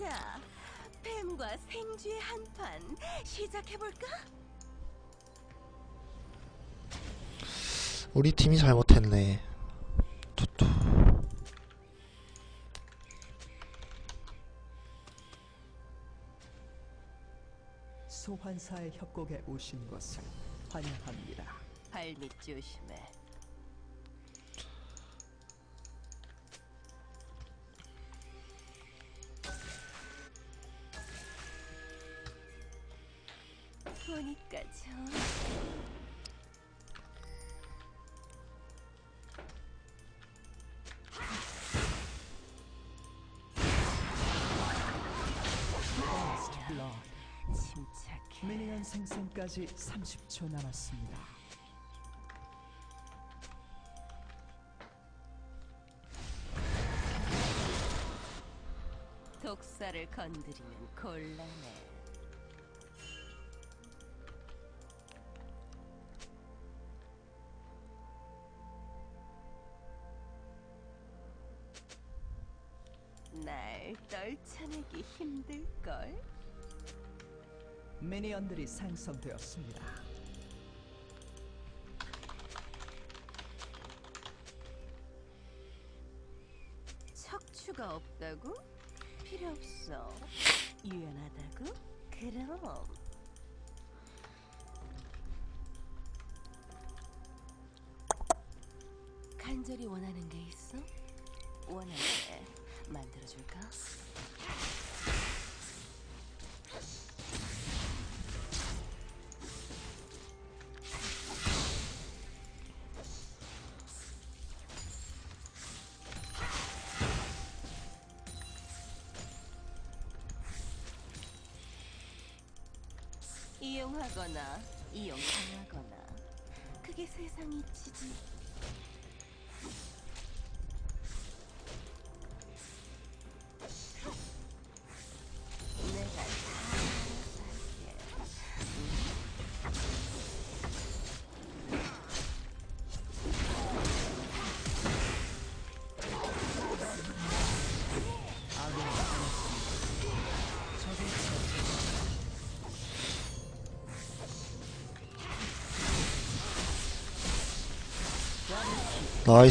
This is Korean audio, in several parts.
자, 뱀과 생쥐의 한판 시작해볼까? 우리 팀이 잘못했네. 투투. 소환사의 협곡에 오신 것을 환영합니다. 발밑 조심해. 보니까 좀. 침착해. 미니언 생성까지 30초 남았습니다. 독사를 건드리면 곤란해. 날 떨쳐내기 힘들걸? 미니언들이 생성되었습니다. 척추가 없다고? 필요 없어. 유연하다고? 그럼. 간절히 원하는 게 있어? 원하게 만들어줄까? 이용하거나 이용당하거나 그게 세상 이치지. 나이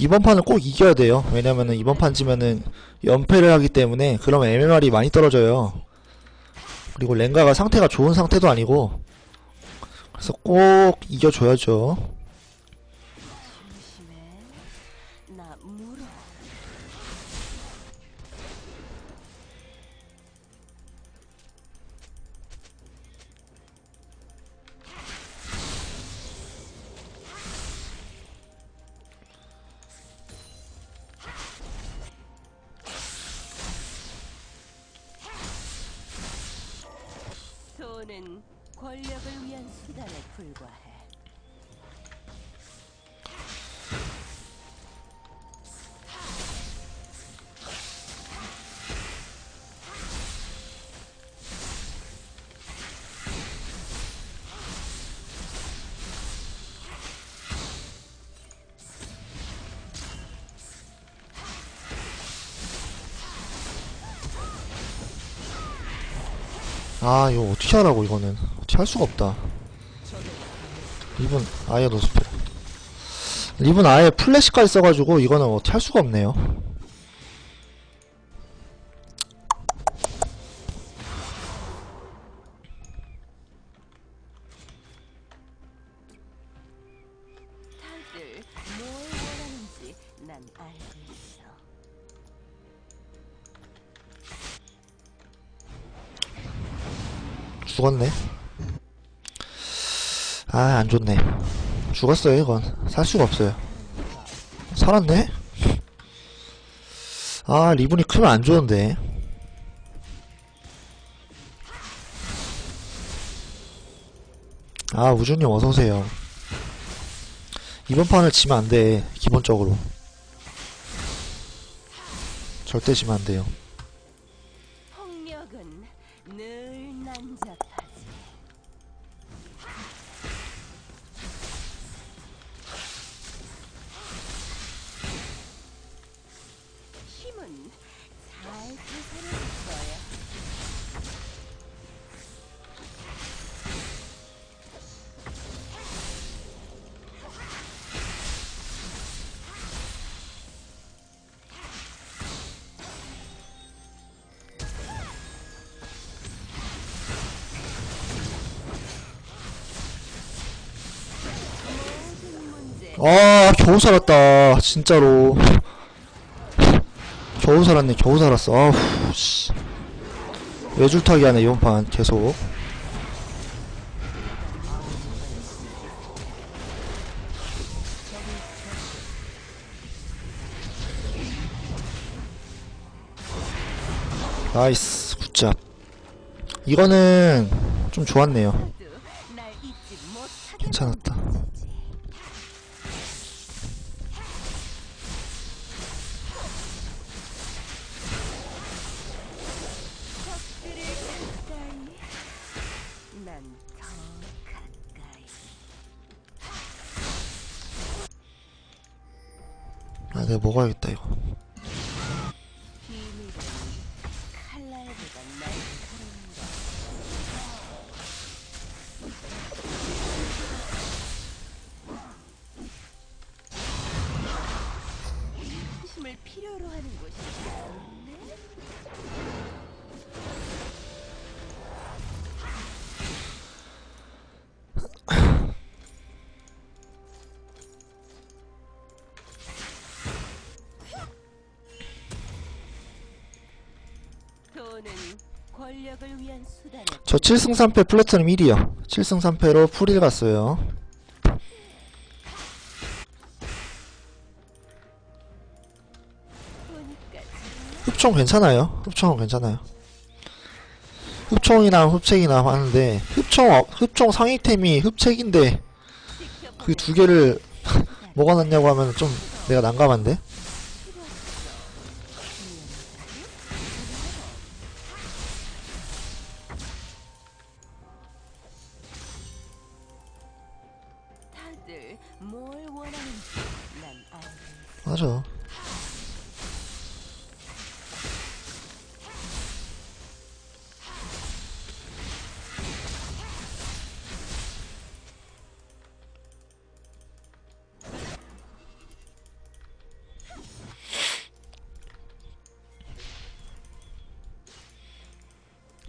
이번 판은 꼭 이겨야 돼요. 왜냐면은 이번 판 지면은 연패를 하기 때문에 그러면 MMR이 많이 떨어져요. 그리고 랭가가 상태가 좋은 상태도 아니고 그래서 꼭 이겨줘야죠. 돈은 권력을 위한 수단에 불과해. 아 이거 어떻게 하라고 이거는 어떻게 할 수가 없다. 리븐 아예 노스펠. 리븐 아예 플래시까지 써가지고 이거는 어떻게 할 수가 없네요. 죽었네. 아, 안 좋네. 죽었어요, 이건. 살 수가 없어요. 살았네? 아, 리본이 크면 안 좋은데. 아, 우주님 어서오세요. 이번 판을 지면 안 돼, 기본적으로. 절대 지면 안 돼요. 아, 겨우 살았다. 진짜로. 겨우 살았네, 겨우 살았어. 아우, 씨. 외줄타기 하네, 이번 판, 계속. 나이스, 굿잡. 이거는 좀 좋았네요. 괜찮았다. 내가 먹어야겠다, 이거. 저 7승 3패 플래티넘 1이요. 7승 3패로 풀일 갔어요. 흡총 괜찮아요. 흡총은 괜찮아요. 흡총이나 흡책이나 하는데 흡총 어- 흡총 상위템이 흡책인데 그 두 개를 먹어놨냐고 하면 좀 내가 난감한데. 맞아.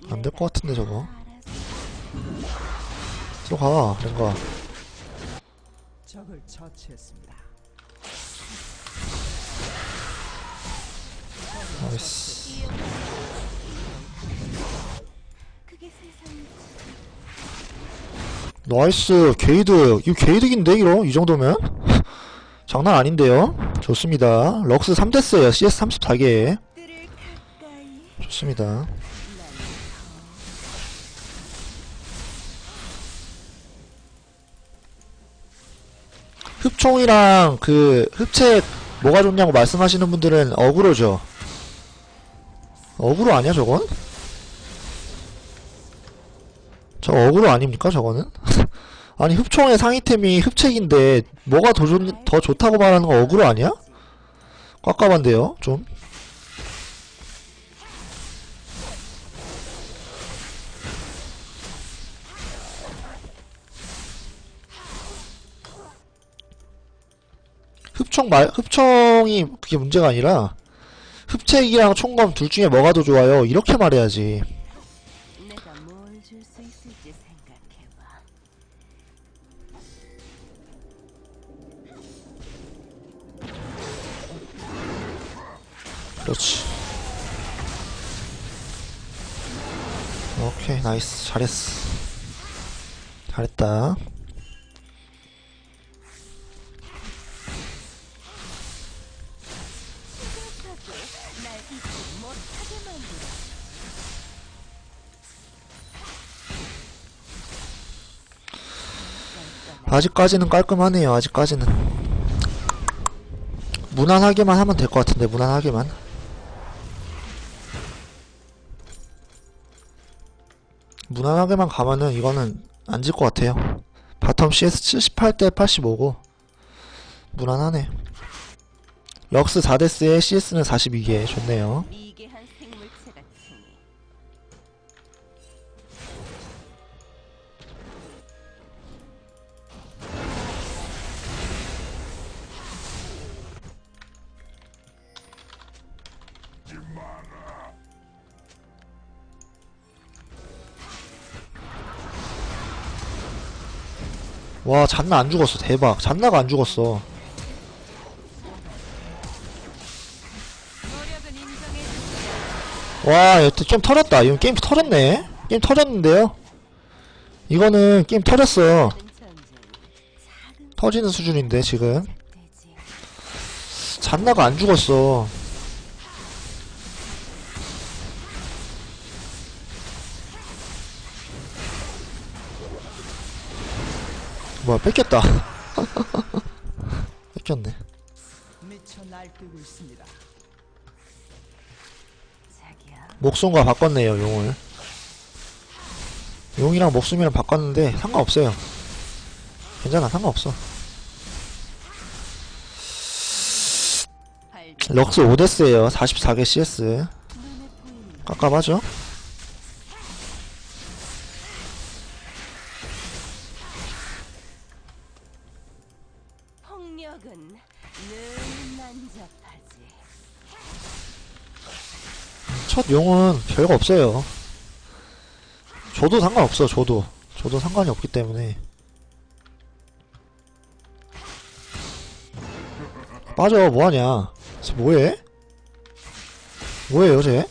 안 될 것 같은데 저거. 들어가 랭가. 적을 처치했습니다. 세상이지. 나이스 게이드. 이거 게이드긴데 이거? 이 정도면? 장난 아닌데요? 좋습니다. 럭스 3대스에요. CS 34개 들을 가까이 좋습니다. 난 흡총이랑 그 흡책 뭐가 좋냐고 말씀하시는 분들은 어그로죠 어그로 아니야 저건? 저 어그로 아닙니까 저거는? 아니 흡총의 상위템이 흡책인데 뭐가 더, 좋, 더 좋다고 말하는 거 어그로 아니야? 깝깝한데요 좀 흡총 말 흡총이 그게 문제가 아니라 흡책이랑 총검 둘 중에 뭐가 더 좋아요? 이렇게 말해야지. 그렇지. 오케이 나이스. 잘했어. 잘했다 아직까지는 깔끔하네요 아직까지는. 무난하게만 하면 될 것 같은데 무난하게만. 무난하게만 가면은 이거는 안 질 것 같아요. 바텀 CS 78대 85고 무난하네. 럭스 4데스에 CS는 42개. 좋네요 와 잔나 안 죽었어. 대박. 잔나가 안 죽었어. 와 여태 좀 털었다. 이건 게임 털었네. 게임 터졌는데요? 이거는 게임 작은 터지는 수준인데 지금. 잔나가 안 죽었어 뭐야 뺏겼다. 뺏겼네. 목숨과 바꿨네요 용을. 용이랑 목숨이랑 바꿨는데 상관없어요. 괜찮아 상관없어. 발 럭스 5데스에요. 44개 CS 깝깝하죠? 용은 별거 없어요. 저도 상관없어 저도. 저도 상관이 없기 때문에. 빠져 뭐하냐. 쟤 뭐해? 뭐해요 쟤?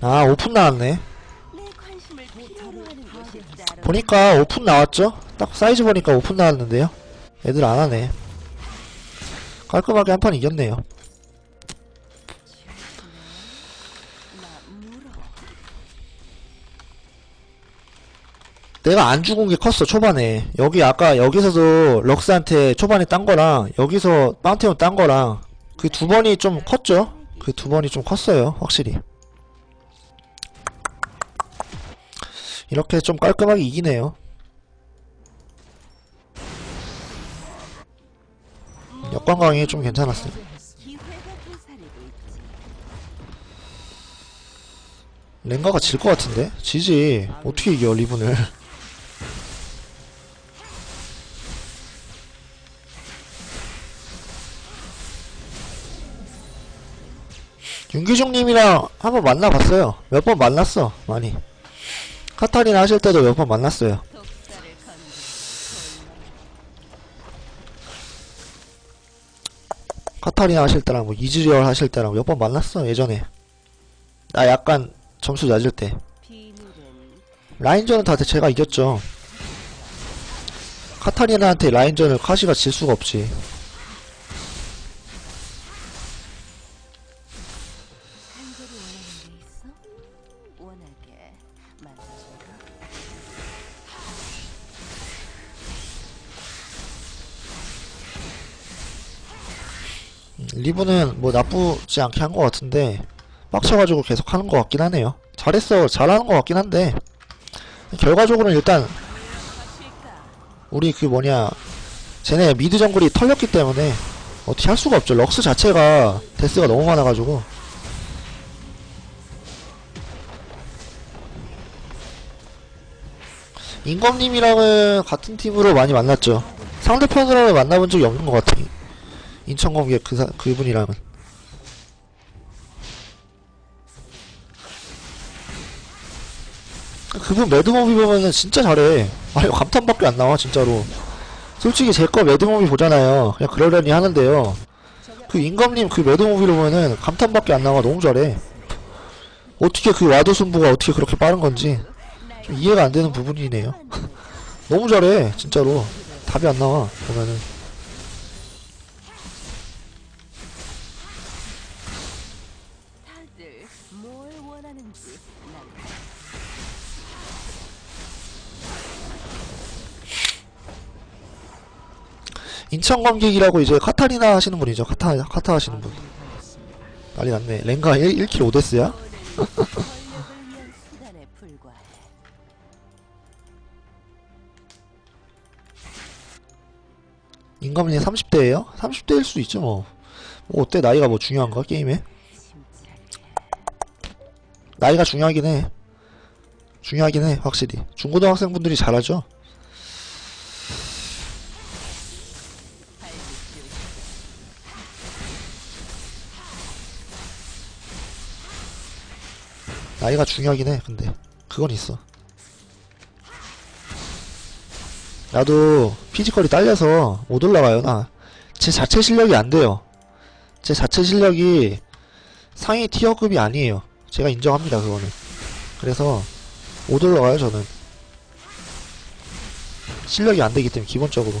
아 오픈 나왔네. 보니까 오픈 나왔죠? 딱 사이즈 보니까 오픈 나왔는데요. 애들 안하네 깔끔하게 한 판 이겼네요. 내가 안 죽은 게 컸어 초반에. 여기 아까 여기서도 럭스한테 초반에 딴 거랑 여기서 파운테온 딴 거랑 그 두 번이 좀 컸죠? 그 두 번이 좀 컸어요 확실히. 이렇게 좀 깔끔하게 이기네요 역관광이 좀 괜찮았어요. 랭가가 질 것 같은데? 지지. 어떻게 이겨 리븐을? 윤기중님이랑 한번 만나봤어요. 몇 번 만났어 많이. 카타리나 하실 때도 몇 번 만났어요 카타리나 하실 때랑 뭐 이즈리얼 하실 때랑 몇 번 만났어 예전에 나 약간 점수 낮을 때 라인전은 다 제가 이겼죠. 카타리나한테 라인전을 카시가 질 수가 없지. 리브는 뭐 나쁘지 않게 한 것 같은데 빡쳐가지고 계속 하는 것 같긴 하네요. 잘했어, 잘하는 것 같긴 한데 결과적으로는 일단? 우리 그 뭐냐 쟤네 미드 정글이 털렸기 때문에 어떻게 할 수가 없죠. 럭스 자체가 데스가 너무 많아가지고 인검님이랑은 같은 팀으로 많이 만났죠. 상대편으로는 만나본 적이 없는 것 같아. 인천공개 그 사, 그분이랑은. 그분 매드모비 보면은 진짜 잘해. 아니 감탄밖에 안 나와 진짜로. 솔직히 제 거 매드모비 보잖아요. 그냥 그러려니 하는데요. 그 임금님 그 매드무비를 보면은 감탄밖에 안 나와 너무 잘해 어떻게 그 와드 승부가 어떻게 그렇게 빠른 건지 좀 이해가 안 되는 부분이네요 너무 잘해 진짜로 답이 안 나와 보면은 인천 검객이라고 이제 카타리나 하시는 분이죠 카타 카타 하시는 분 난리 났네 랭가 1, 1킬 5데스야? 오늘은 권력을 위한 수단에 불과해. 임금님 30대예요? 30대일 수도 있죠 뭐. 뭐 어때 나이가 뭐 중요한가 게임에? 나이가 중요하긴 해. 중요하긴 해 확실히. 중고등학생분들이 잘하죠. 나이가 중요하긴 해 근데 그건 있어. 나도 피지컬이 딸려서 못 올라가요 나. 제 자체 실력이 안 돼요. 제 자체 실력이 상위 티어급이 아니에요. 제가 인정합니다 그거는. 그래서 못 올라가요 저는. 실력이 안 되기 때문에 기본적으로.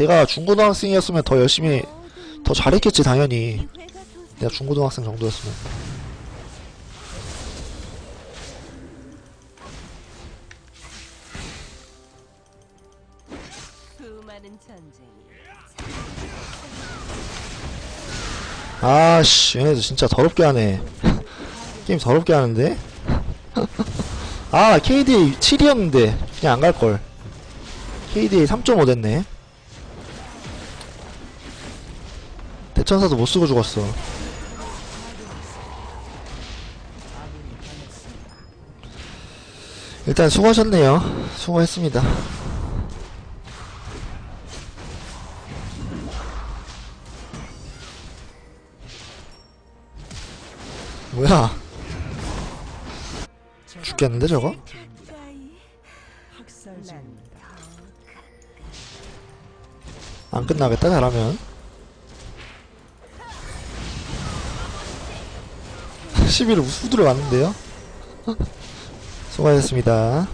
제가 중고등학생이었으면 더 열심히 더 잘했겠지 당연히. 내가 중고등학생 정도였으면. 아씨 얘네들 진짜 더럽게 하네. 게임 더럽게 하는데? 아 KDA 7이었는데 그냥 안 갈걸. KDA 3.5 됐네 천사도 못 쓰고 죽었어. 일단 수고하셨네요. 수고했습니다. 뭐야? 죽겠는데 저거? 안 끝나겠다 잘하면 11을 우수두를 왔는데요? 수고하셨습니다.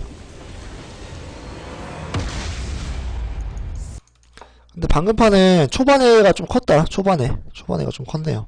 근데 방금 판에 초반에가 좀 컸다. 초반에. 초반에가 좀 컸네요